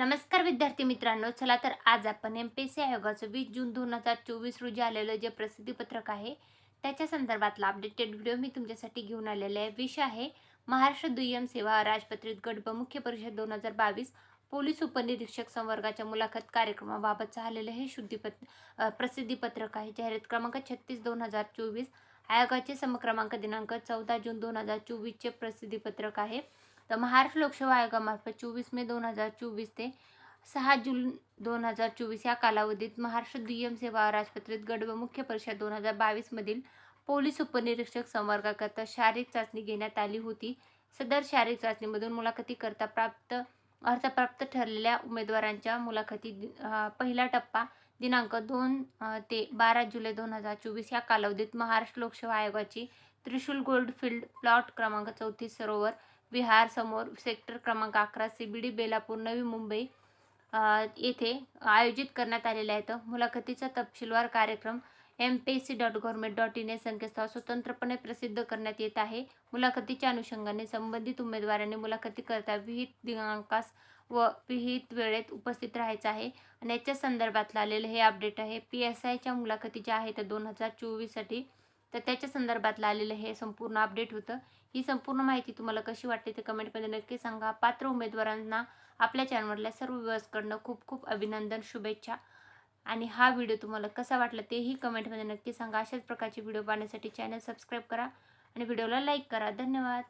नमस्कार विद्यार्थी मित्रांनो चला तर आज आपण एम पी एस सी आयोगाचं वीस जून दोन हजार चोवीस रोजी आलेलं जे प्रसिद्धीपत्रक आहे त्याच्या संदर्भातला अपडेटेड व्हिडिओ मी तुमच्यासाठी घेऊन आलेले आहे. विषय आहे महाराष्ट्र दुय्यम सेवा राजपत्रित गट मुख्य परिषद दोन हजार बावीस पोलीस उपनिरीक्षक संवर्गाच्या मुलाखत कार्यक्रमाबाबत झालेलं हे शुद्धीपत प्रसिद्धीपत्रक आहे. जाहिरात क्रमांक छत्तीस दोन हजार चोवीस आयोगाचे समक्रमांक दिनांक चौदा जून दोन हजार चोवीसचे प्रसिद्धीपत्रक आहे. तर महाराष्ट्र लोकसेवा आयोगामार्फत चोवीस मे दोन हजार चोवीस ते सहा जून दोन हजार चोवीस या कालावधीत महाराष्ट्र दुय्यम सेवा राजपत्रित गट व मुख्य परिषद दोन हजार बावीसमधील पोलीस उपनिरीक्षक संवर्गाकरता शारीरिक चाचणी घेण्यात आली होती. सदर शारीरिक चाचणीमधून मुलाखतीकरता प्राप्त अर्थप्राप्त ठरलेल्या उमेदवारांच्या मुलाखती दि- पहिला टप्पा दिनांक दोन ते बारा जुलै दोन हजार चोवीस या कालावधीत महाराष्ट्र लोकसेवा आयोगाची त्रिशूल गोल्ड फील्ड प्लॉट क्रमांक चौतीस सरोवर विहार समोर सेक्टर क्रमांक अकरा C B D Belapur Navi Mumbai येथे आयोजित करण्यात आलेले आहेत. मुलाखतीचा तपशीलवार कार्यक्रम M P S C dot government dot in या संकेतस्थळ स्वतंत्रपणे प्रसिद्ध करण्यात येत आहे. मुलाखतीच्या अनुषंगाने संबंधित उमेदवारांनी मुलाखतीकरता विहित दिनांकास व विहित वेळेत उपस्थित राहायचं आहे. आणि याच्या संदर्भातलं आलेलं हे अपडेट आहे. पी एस आयच्या मुलाखती ज्या आहेत दोन हजार चोवीससाठी तर त्याच्या संदर्भातलं आलेलं हे संपूर्ण अपडेट होतं. ही संपूर्ण माहिती तुम्हाला कशी वाटते ते कमेंटमध्ये नक्की सांगा. पात्र उमेदवारांना आपल्या चॅनलवरल्या सर्व व्ह्युअर्सकडनं खूप खूप अभिनंदन शुभेच्छा. आणि हा व्हिडिओ तुम्हाला कसा वाटला तेही कमेंटमध्ये नक्की सांगा. अशाच प्रकारचे व्हिडिओ पाहण्यासाठी चॅनल सबस्क्राईब करा आणि व्हिडिओला लाईक करा. धन्यवाद.